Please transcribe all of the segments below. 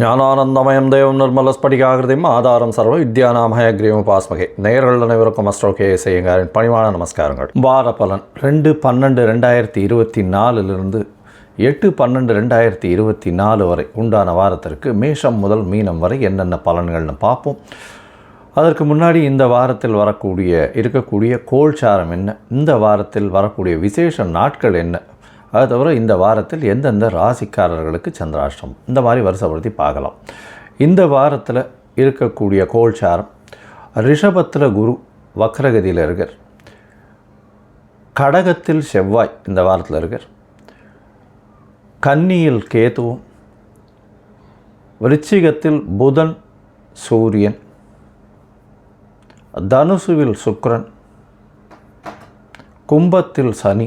ஞானானந்தமயம் தேவம் நிர்மலஸ்படிகாகிருதியும் ஆதாரம் சர்வ வித்யானாமயக்ரீவம் பாஸ்மகை நேர்கள் அனைவருக்கும் அஸ்ட்ரோ கே செய்யுங்காரின் பணிவான நமஸ்காரங்கள். வார பலன் ரெண்டு பன்னெண்டு ரெண்டாயிரத்தி இருபத்தி நாலுலேருந்து எட்டு பன்னெண்டு ரெண்டாயிரத்தி இருபத்தி நாலு வரை உண்டான வாரத்திற்கு மேஷம் முதல் மீனம் வரை என்னென்ன பலன்கள்னு பார்ப்போம். அதற்கு முன்னாடி இந்த வாரத்தில் வரக்கூடிய இருக்கக்கூடிய கோல்சாரம் என்ன? இந்த வாரத்தில் வரக்கூடிய விசேஷ நாட்கள் என்ன? அது தவிர இந்த வாரத்தில் எந்தெந்த ராசிக்காரர்களுக்கு சந்திராஷ்டம் இந்த மாதிரி வருஷப்படுத்தி பார்க்கலாம். இந்த வாரத்தில் இருக்கக்கூடிய கோல்சாரம் ரிஷபத்தில் குரு வக்ரகதியில் இருக்கார். கடகத்தில் செவ்வாய் இந்த வாரத்தில் இருக்கார். கன்னியில் கேதுவும் விருச்சிகத்தில் புதன் சூரியன் தனுசுவில் சுக்ரன் கும்பத்தில் சனி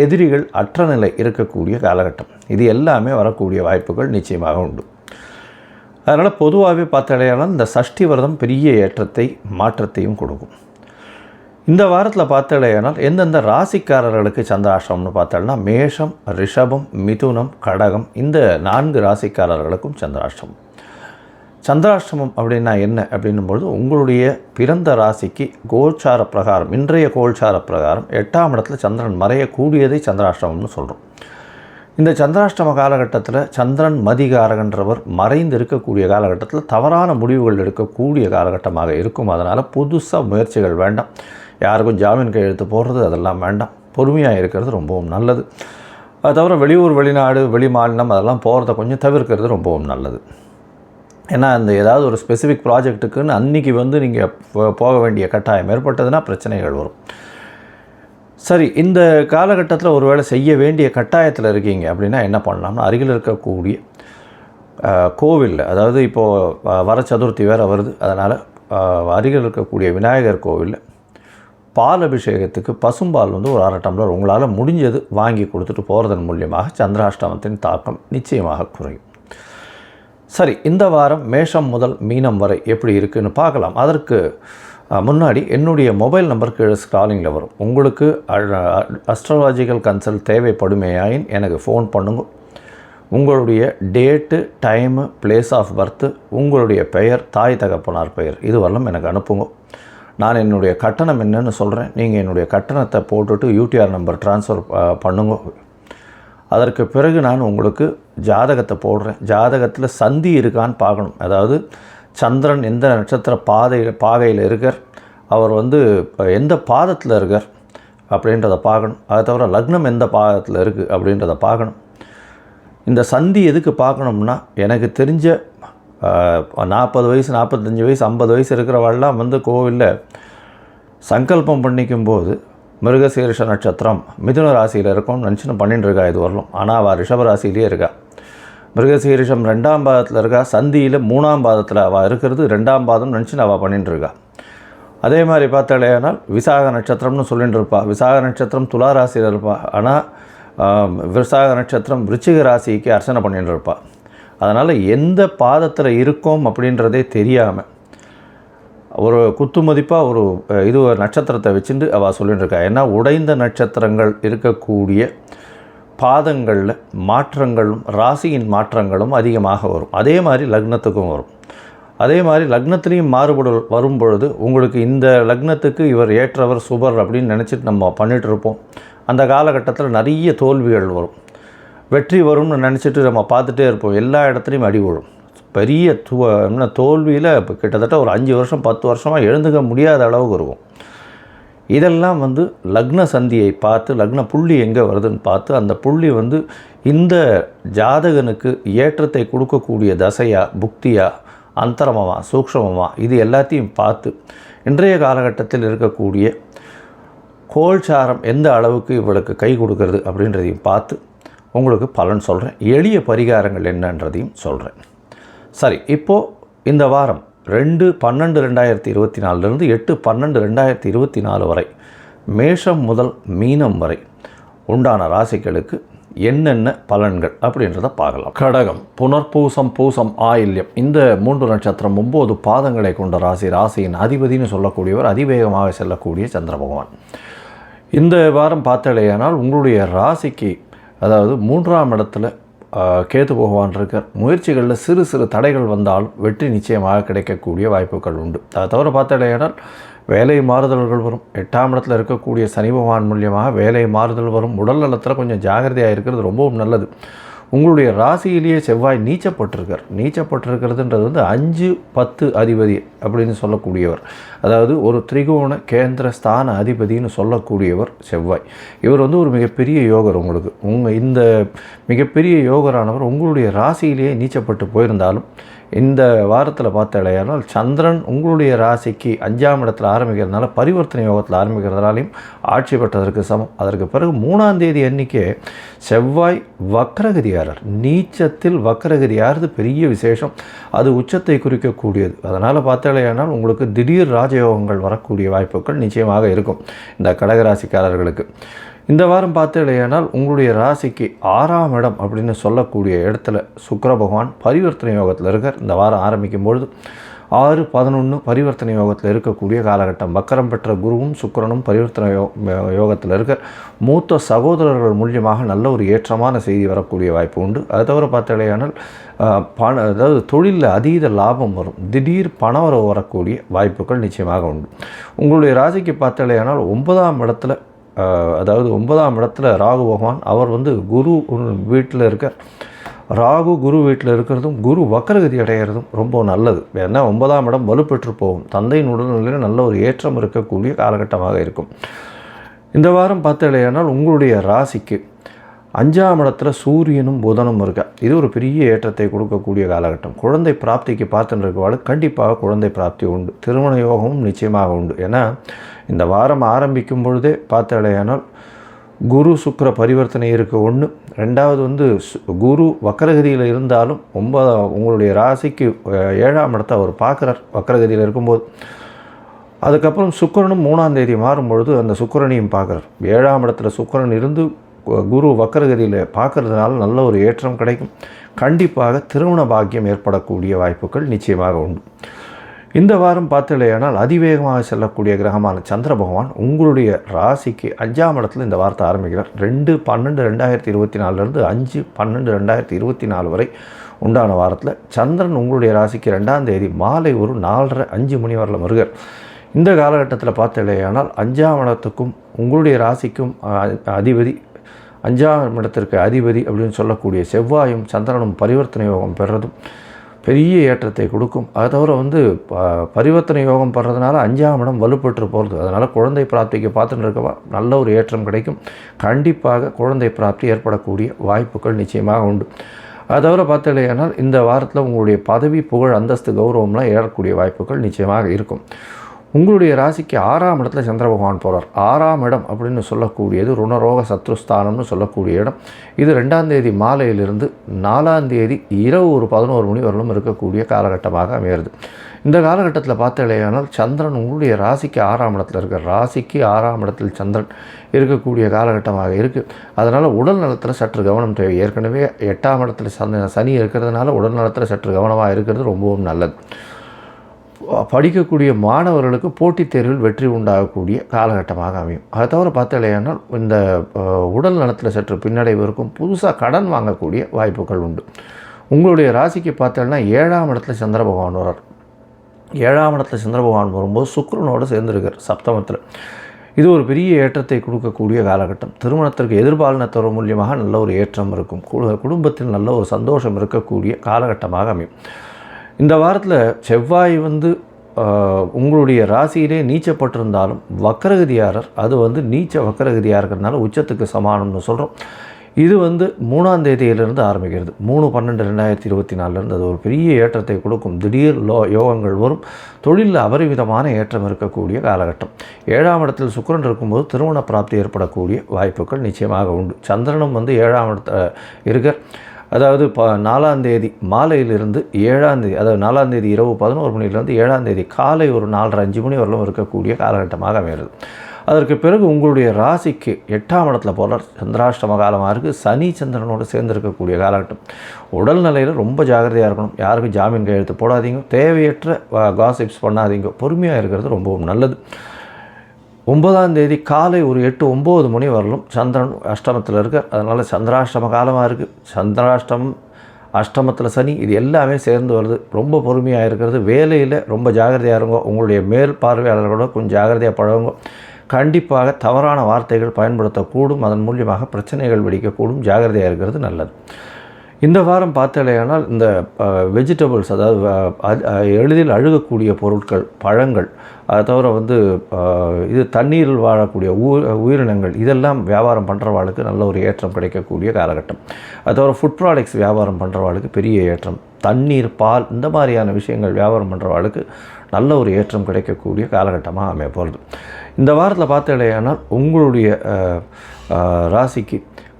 எதிரிகள் அற்ற நிலை இருக்கக்கூடிய காலகட்டம். இது எல்லாமே வரக்கூடிய வாய்ப்புகள் நிச்சயமாக உண்டு. அதனால் பொதுவாகவே பார்த்தாலேயானால் இந்த சஷ்டி விரதம் பெரிய ஏற்றத்தை மாற்றத்தையும் கொடுக்கும். இந்த வாரத்தில் பார்த்தாலேயானால் எந்தெந்த ராசிக்காரர்களுக்கு சந்திராஷ்டிரம்னு பார்த்தோம்னா மேஷம் ரிஷபம் மிதுனம் கடகம் இந்த நான்கு ராசிக்காரர்களுக்கும் சந்திராஷ்டமம். சந்திராஷ்டமம் அப்படின்னா என்ன? அப்படின்னும்பொழுது உங்களுடைய பிறந்த ராசிக்கு கோச்சார பிரகாரம் இன்றைய கோல்சார பிரகாரம் எட்டாம் இடத்துல சந்திரன் மறையக்கூடியதை சந்திராஷ்டமம்னு சொல்கிறோம் இந்த சந்திராஷ்டம காலகட்டத்தில் சந்திரன் மதிகாரகன்றவர் மறைந்து இருக்கக்கூடிய காலகட்டத்தில் தவறான முடிவுகள் எடுக்கக்கூடிய காலகட்டமாக இருக்கும். அதனால் புதுசாக முயற்சிகள் வேண்டாம். யாருக்கும் ஜாமீன் கையெழுத்து போடுறது அதெல்லாம் வேண்டாம். பொறுமையாக இருக்கிறது ரொம்பவும் நல்லது. அது தவிர வெளியூர் வெளிநாடு வெளி மாநிலம் அதெல்லாம் போகிறத கொஞ்சம் தவிர்க்கிறது ரொம்பவும் நல்லது. ஏன்னா அந்த ஏதாவது ஒரு ஸ்பெசிஃபிக் ப்ராஜெக்ட்டுக்குன்னு அன்றைக்கி வந்து நீங்கள் போக வேண்டிய கட்டாயம் ஏற்பட்டதுன்னா பிரச்சனைகள் வரும். சரி இந்த காலகட்டத்தில் ஒரு வேளை செய்ய வேண்டிய கட்டாயத்தில் இருக்கீங்க அப்படின்னா என்ன பண்ணலாம்னா அருகில் இருக்கக்கூடிய கோவிலில் அதாவது இப்போது வர சதுர்த்தி வேறு வருது. அதனால் அருகில் இருக்கக்கூடிய விநாயகர் கோவிலில் பால் அபிஷேகத்துக்கு பசும்பால் வந்து ஒரு அரை டம்ளர் உங்களால் முடிஞ்சது வாங்கி கொடுத்துட்டு போகிறதன் மூலியமாக சந்திராஷ்டமத்தின் தாக்கம் நிச்சயமாக குறையும். சரி இந்த வாரம் மேஷம் முதல் மீனம் வரை எப்படி இருக்குன்னு பார்க்கலாம். அதற்கு முன்னாடி என்னுடைய மொபைல் நம்பர் கீழே ஸ்க்ராலிங்கில் வரும். உங்களுக்கு அஸ்ட்ராலாஜிக்கல் கன்சல்ட் தேவைப்படுமேயாயின் எனக்கு ஃபோன் பண்ணுங்க. உங்களுடைய date time place of birth உங்களுடைய பெயர் தாய் தகப்பனார் பெயர் இது எனக்கு அனுப்புங்க. நான் என்னுடைய கட்டணம் என்னன்னு சொல்கிறேன் நீங்கள் என்னுடைய கட்டணத்தை போட்டுட்டு யூடிஆர் நம்பர் ட்ரான்ஸ்ஃபர் பண்ணுங்க. அதற்கு பிறகு நான் உங்களுக்கு ஜாதகத்தை போடுறேன். ஜாதகத்தில் சந்தி இருக்கான்னு பார்க்கணும். அதாவது சந்திரன் எந்த நட்சத்திர பாதையில் பாகையில் இருக்கார் அவர் வந்து எந்த பாதத்தில் இருக்கார் அப்படின்றத பார்க்கணும். அதை தவிர லக்னம் எந்த பாதத்தில் இருக்குது அப்படின்றத பார்க்கணும். இந்த சந்தி எதுக்கு பார்க்கணும்னா எனக்கு தெரிஞ்ச நாற்பது வயசு நாற்பத்தஞ்சு வயசு ஐம்பது வயசு இருக்கிறவெல்லாம் வந்து கோவிலில் சங்கல்பம் பண்ணிக்கும்போது மிருகசீரிஷ நட்சத்திரம் மிதுன ராசியில் இருக்கும்னு நினச்சின்னு பண்ணிட்டு இருக்கா இது வரலும். ஆனால் அவள் ரிஷப ராசியிலே இருக்கா. மிருகசீரிஷம் ரெண்டாம் பாதத்தில் இருக்கா? சந்தியில் மூணாம் பாதத்தில் அவள் இருக்கிறது. ரெண்டாம் பாதம் நினச்சின்னு அவள் பண்ணிட்டு இருக்கா. அதே மாதிரி பார்த்தாலேயானால் விசாக நட்சத்திரம்னு சொல்லிட்டு இருப்பாள் விசாக நட்சத்திரம் துலா ராசியில் இருப்பா. ஆனால் விசாக நட்சத்திரம் விருச்சிக ராசிக்கு அர்ச்சனை பண்ணிட்டு இருப்பா. அதனால் எந்த பாதத்தில் இருக்கோம் அப்படின்றதே தெரியாமல் ஒரு குத்து மதிப்பாக ஒரு இது ஒரு நட்சத்திரத்தை வச்சுட்டு அவள் சொல்லிட்டு இருக்கா. ஏன்னா உடைந்த நட்சத்திரங்கள் இருக்கக்கூடிய பாதங்களில் மாற்றங்களும் ராசியின் மாற்றங்களும் அதிகமாக வரும். அதே மாதிரி லக்னத்துக்கும் வரும். அதே மாதிரி லக்னத்துலேயும் மாறுபடு வரும் பொழுது உங்களுக்கு இந்த லக்னத்துக்கு இவர் ஏற்றவர் சுபர் அப்படின்னு நினச்சிட்டு நம்ம பண்ணிகிட்ருப்போம் அந்த காலகட்டத்தில் நிறைய தோல்விகள் வரும். வெற்றி வரும்னு நினச்சிட்டு நம்ம பார்த்துட்டே இருப்போம். எல்லா இடத்துலையும் அடி விழும். பெரிய து என்ன தோல்வியில் இப்போ கிட்டத்தட்ட ஒரு அஞ்சு வருஷம் பத்து வருஷமாக எழுந்துக்க முடியாத அளவுக்கு இருக்கும். இதெல்லாம் வந்து லக்ன சந்தியை பார்த்து லக்ன புள்ளி எங்கே வருதுன்னு பார்த்து அந்த புள்ளி வந்து இந்த ஜாதகனுக்கு ஏற்றத்தை கொடுக்கக்கூடிய தசையா புக்தியா அந்தரமமாக சூக்ஷமமாக இது எல்லாத்தையும் பார்த்து இன்றைய காலகட்டத்தில் இருக்கக்கூடிய கோல்சாரம் எந்த அளவுக்கு இவளுக்கு கை கொடுக்கறது அப்படின்றதையும் பார்த்து உங்களுக்கு பலன் சொல்கிறேன் எளிய பரிகாரங்கள் என்னன்றதையும் சொல்கிறேன் சரி இப்போது இந்த வாரம் ரெண்டு பன்னெண்டு ரெண்டாயிரத்தி இருபத்தி நாலுலேருந்து எட்டு பன்னெண்டு ரெண்டாயிரத்தி இருபத்தி நாலு வரை மேஷம் முதல் மீனம் வரை உண்டான ராசிகளுக்கு என்னென்ன பலன்கள் அப்படின்றத பார்க்கலாம். கடகம் புனர்பூசம் பூசம் ஆயில்யம் இந்த மூன்று நட்சத்திரம் ஒம்பது பாதங்களை கொண்ட ராசி ராசியின் அதிபதினு சொல்லக்கூடியவர் அதிவேகமாக செல்லக்கூடிய சந்திர பகவான். இந்த வாரம் பார்த்தலையானால் உங்களுடைய ராசிக்கு அதாவது மூன்றாம் இடத்துல கேத்து பகவான் இருக்கார் முயற்சிகளில் சிறு சிறு தடைகள் வந்தால் வெற்றி நிச்சயமாக கிடைக்கக்கூடிய வாய்ப்புகள் உண்டு. அதை தவிர பார்த்தாலேயானால் வேலை மாறுதல்கள் வரும். எட்டாம் இடத்துல இருக்கக்கூடிய சனி பகவான் மூலியமாக வேலை மாறுதல் வரும். உடல் நலத்தில் கொஞ்சம் ஜாகிரதையாக இருக்கிறது ரொம்பவும் நல்லது. உங்களுடைய ராசியிலேயே செவ்வாய் நீச்சப்பட்டிருக்கார். நீச்சப்பட்டிருக்கிறதுன்றது வந்து அஞ்சு பத்து அதிபதி அப்படின்னு சொல்லக்கூடியவர். அதாவது ஒரு திரிகோண கேந்திர ஸ்தான அதிபதின்னு சொல்லக்கூடியவர் செவ்வாய். இவர் வந்து ஒரு மிகப்பெரிய யோகர் உங்களுக்கு. உங்கள் இந்த மிகப்பெரிய யோகரானவர் உங்களுடைய ராசியிலேயே நீச்சப்பட்டு போயிருந்தாலும் இந்த வாரத்தில் பார்த்தாலேயானால் சந்திரன் உங்களுடைய ராசிக்கு அஞ்சாம் இடத்துல ஆரம்பிக்கிறதுனால பரிவர்த்தனை யோகத்தில் ஆரம்பிக்கிறதுனாலையும் ஆட்சி பெற்றதற்கு சமம். அதற்கு பிறகு மூணாம் தேதி அன்னைக்கே செவ்வாய் வக்ரகதியாரர். நீச்சத்தில் வக்கரகதியாரது பெரிய விசேஷம். அது உச்சத்தை குறிக்கக்கூடியது. அதனால் பார்த்தாலேயானால் உங்களுக்கு திடீர் ராஜயோகங்கள் வரக்கூடிய வாய்ப்புகள் நிச்சயமாக இருக்கும். இந்த கடகராசிக்காரர்களுக்கு. இந்த வாரம் பார்த்தீங்களேனால் உங்களுடைய ராசிக்கு ஆறாம் இடம் அப்படின்னு சொல்லக்கூடிய இடத்துல சுக்கர பகவான் பரிவர்த்தனை யோகத்தில் இருக்கார். இந்த வாரம் ஆரம்பிக்கும் பொழுது ஆறு பதினொன்று பரிவர்த்தனை யோகத்தில் இருக்கக்கூடிய காலகட்டம். வக்கரம் பெற்ற குருவும் சுக்கிரனும் பரிவர்த்தனை யோ யோகத்தில் இருக்க மூத்த சகோதரர்கள் மூலியமாக நல்ல ஒரு ஏற்றமான செய்தி வரக்கூடிய வாய்ப்பு உண்டு. அது தவிர பார்த்தாலேயானால் பண அதாவது தொழிலில் அதீத லாபம் வரும். திடீர் பணவரவு வரக்கூடிய வாய்ப்புகள் நிச்சயமாக உண்டு. உங்களுடைய ராசிக்கு பார்த்தாலேயானால் ஒன்பதாம் இடத்துல அதாவது ஒன்பதாம் இடத்துல ராகு பகவான் அவர் வந்து குரு வீட்டில் இருக்க ராகு குரு வீட்டில் இருக்கிறதும் குரு வக்கரகதி அடைகிறதும் ரொம்ப நல்லது. ஏன்னா ஒன்பதாம் இடம் வலுப்பெற்று போகும். தந்தையின் உடல்நிலையில் நல்ல ஒரு ஏற்றம் இருக்கக்கூடிய காலகட்டமாக இருக்கும். இந்த வாரம் பார்த்தீங்களேனால் உங்களுடைய ராசிக்கு அஞ்சாம் இடத்துல சூரியனும் புதனும் இருக்க. இது ஒரு பெரிய ஏற்றத்தை கொடுக்கக்கூடிய காலகட்டம். குழந்தை பிராப்திக்கு பார்த்துட்டு இருக்கவாள் கண்டிப்பாக குழந்தை பிராப்தி உண்டு. திருமண யோகமும் நிச்சயமாக உண்டு. ஏன்னா இந்த வாரம் ஆரம்பிக்கும் பொழுதே பார்த்தடையானால் குரு சுக்கர பரிவர்த்தனை இருக்க ஒன்று ரெண்டாவது வந்து சு- குரு வக்கரகதியில் இருந்தாலும் ஒன்பதாம் உங்களுடைய ராசிக்கு ஏழாம் இடத்தை அவர் பார்க்குறார். வக்கரகதியில் இருக்கும்போது. அதுக்கப்புறம் சுக்கரனும் மூணாம் தேதி மாறும் பொழுது அந்த சுக்கரனையும் பார்க்குறார். ஏழாம் இடத்துல சுக்கரன் இருந்து குரு வக்கரகரியில் பார்க்கறதுனால நல்ல ஒரு ஏற்றம் கிடைக்கும். கண்டிப்பாக திருமண பாக்கியம் ஏற்படக்கூடிய வாய்ப்புகள் நிச்சயமாக உண்டு. இந்த வாரம் பார்த்தீங்களேயானால் அதிவேகமாக செல்லக்கூடிய கிரகமான சந்திர பகவான் உங்களுடைய ராசிக்கு அஞ்சாம் இடத்துல இந்த வாரத்தை ஆரம்பிக்கிறார். ரெண்டு பன்னெண்டு ரெண்டாயிரத்தி இருபத்தி நாலுலேருந்து அஞ்சு பன்னெண்டு ரெண்டாயிரத்தி இருபத்தி நாலு வரை உண்டான வாரத்தில் சந்திரன் உங்களுடைய ராசிக்கு ரெண்டாம் தேதி மாலை ஒரு நாலரை அஞ்சு மணி வரல வருகிறார் இந்த காலகட்டத்தில் பார்த்தீங்களேயானால் அஞ்சாம் இடத்துக்கும் உங்களுடைய ராசிக்கும் அதிபதி அஞ்சாம் இடத்திற்கு அதிபதி அப்படின்னு சொல்லக்கூடிய செவ்வாயும் சந்திரனும் பரிவர்த்தனை யோகம் பெறுறதும் பெரிய ஏற்றத்தை கொடுக்கும். அதை தவிர வந்து ப- பரிவர்த்தனை யோகம் படுறதுனால அஞ்சாம் இடம் வலுப்பெற்று போகிறது அதனால் குழந்தை பிராப்திக்கு பார்த்துட்டு இருக்கவா நல்ல ஒரு ஏற்றம் கிடைக்கும். கண்டிப்பாக குழந்தை பிராப்தி ஏற்படக்கூடிய வாய்ப்புகள் நிச்சயமாக உண்டு. அது தவிர பார்த்தீங்கன்னா இந்த வாரத்தில் உங்களுடைய பதவி புகழ் அந்தஸ்து கௌரவம்லாம் ஏறக்கூடிய வாய்ப்புகள் நிச்சயமாக இருக்கும். உங்களுடைய ராசிக்கு ஆறாம் இடத்துல சந்திர பகவான் போகிறார் ஆறாம் இடம் அப்படின்னு சொல்லக்கூடியது ருணரோக சத்ருஸ்தானம்னு சொல்லக்கூடிய இடம். இது ரெண்டாம் தேதி மாலையிலிருந்து நாலாம் தேதி இரவு ஒரு பதினோரு மணி வரலும் இருக்கக்கூடிய காலகட்டமாக அமையிறது இந்த காலகட்டத்தில் பார்த்தீங்கன்னா சந்திரன் உங்களுடைய ராசிக்கு ஆறாம் இடத்துல இருக்கிற ராசிக்கு ஆறாம் இடத்தில் சந்திரன் இருக்கக்கூடிய காலகட்டமாக இருக்குது அதனால் உடல் நலத்தில் சற்று கவனம் தேவை. ஏற்கனவே எட்டாம் இடத்துல சந்த சனி இருக்கிறதுனால உடல் நலத்தில் சற்று கவனமாக இருக்கிறது ரொம்பவும் நல்லது. படிக்கக்கூடிய மாணவர்களுக்கு போட்டித் தேர்வில் வெற்றி உண்டாகக்கூடிய காலகட்டமாக அமையும். அதை தவிர பார்த்தலையானால் இந்த உடல் நலத்தில் சற்று பின்னடைவு இருக்கும் புதுசாக கடன் வாங்கக்கூடிய வாய்ப்புகள் உண்டு. உங்களுடைய ராசிக்கு பார்த்தோன்னா ஏழாம் இடத்துல சந்திர பகவான் வரார் ஏழாம் இடத்துல சந்திர பகவான் வரும்போது சுக்கிரனோடு சேர்ந்துருக்கார் சப்தமத்தில். இது ஒரு பெரிய ஏற்றத்தை கொடுக்கக்கூடிய காலகட்டம். திருமணத்திற்கு எதிர்பாலினத்தவர் மூலியமாக நல்ல ஒரு ஏற்றம் இருக்கும். குடும்பத்தில் நல்ல ஒரு சந்தோஷம் இருக்கக்கூடிய காலகட்டமாக அமையும். இந்த வாரத்தில் செவ்வாய் வந்து உங்களுடைய ராசியிலே நீச்சப்பட்டிருந்தாலும் வக்கரகதியாரர் அது வந்து நீச்ச வக்கரகதியாக இருக்கிறதுனால உச்சத்துக்கு சமானம்னு சொல்கிறோம் இது வந்து மூணாம் தேதியிலிருந்து ஆரம்பிக்கிறது. மூணு பன்னெண்டு ரெண்டாயிரத்தி இருபத்தி நாலுலேருந்து அது ஒரு பெரிய ஏற்றத்தை கொடுக்கும். திடீர் லோ யோகங்கள் வரும். தொழிலில் அபரிமிதமான ஏற்றம் இருக்கக்கூடிய காலகட்டம். ஏழாம் இடத்தில் சுக்கிரன் இருக்கும்போது திருமண பிராப்தி ஏற்படக்கூடிய வாய்ப்புகள் நிச்சயமாக உண்டு. சந்திரனும் வந்து ஏழாம் இடத்த இருக்க அதாவது ப நாலாந்தேதி மாலையிலிருந்து ஏழாந்தேதி அதாவது நாலாந்தேதி இரவு பதினோரு மணிலேருந்து ஏழாந்தேதி காலை ஒரு நாலரை அஞ்சு மணி வரலும் இருக்கக்கூடிய காலகட்டமாக அமைகிறது. அதற்கு பிறகு உங்களுடைய ராசிக்கு எட்டாம் இடத்துல போல சந்திராஷ்டம காலமாக இருக்குது சனி சந்திரனோடு சேர்ந்து இருக்கக்கூடிய காலகட்டம். உடல்நிலையில் ரொம்ப ஜாகிரதையாக இருக்கணும். யாருக்கும் ஜாமீன் கையெழுத்து போடாதீங்க. தேவையற்ற காசிப்ஸ் பண்ணாதீங்க. பொறுமையாக இருக்கிறது ரொம்பவும் நல்லது. ஒன்பதாம் தேதி காலை ஒரு எட்டு ஒம்பது மணி வரலும் சந்திரன் அஷ்டமத்தில் இருக்க அதனால் சந்திராஷ்டம காலமாக இருக்குது சந்திராஷ்டமம் அஷ்டமத்தில் சனி இது எல்லாமே சேர்ந்து வருது. ரொம்ப பொறுமையாக இருக்கிறது. வேலையில் ரொம்ப ஜாகிரதையாக இருங்க. உங்களுடைய மேல் பார்வையாளர்களோட கொஞ்சம் ஜாகிரதையாக பழகுங்க. கண்டிப்பாக தவறான வார்த்தைகள் பயன்படுத்தக்கூடும். அதன் மூலியமாக பிரச்சனைகள் வெடிக்கக்கூடும். ஜாகிரதையாக இருக்கிறது நல்லது. இந்த வாரம் பார்த்தலையானால் இந்த வெஜிடபிள்ஸ் அதாவது எளிதில் அழுகக்கூடிய பொருட்கள் பழங்கள் அதை தவிர வந்து இது தண்ணீரில் வாழக்கூடிய உ உயிரினங்கள் இதெல்லாம் வியாபாரம் பண்ணுறவாளுக்கு நல்ல ஒரு ஏற்றம் கிடைக்கக்கூடிய காலகட்டம். அது தவிர ஃபுட் ப்ராடக்ட்ஸ் வியாபாரம் பண்ணுறவாளுக்கு பெரிய ஏற்றம் தண்ணீர் பால் இந்த மாதிரியான விஷயங்கள் வியாபாரம் பண்ணுறவாளுக்கு நல்ல ஒரு ஏற்றம் கிடைக்கக்கூடிய காலகட்டமாக அமைய போகிறது இந்த வாரத்தில் பார்த்தலையானால் உங்களுடைய ராசிக்கு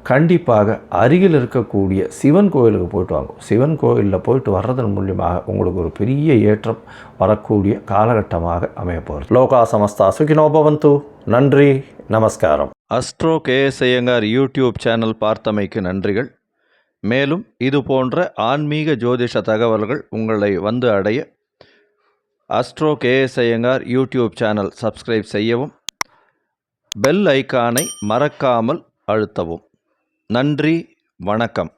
கண்டிப்பாக அருகில் இருக்கக்கூடிய சிவன் கோயிலுக்கு போயிட்டு வாங்க. சிவன் கோயிலில் போயிட்டு வர்றதன் மூலியமாக உங்களுக்கு ஒரு பெரிய ஏற்றம் வரக்கூடிய காலகட்டமாக அமையப்போகிறது லோகா சமஸ்தா சுகினோபவந்து நன்றி நமஸ்காரம். Astro KS Iyengar YouTube channel பார்த்தமைக்கு நன்றிகள். மேலும் இது போன்ற ஆன்மீக ஜோதிஷ தகவல்கள் உங்களை வந்து அடைய astro KS Iyengar YouTube channel subscribe செய்யவும் பெல் ஐக்கானை மறக்காமல் அழுத்தவும். நன்றி வணக்கம்.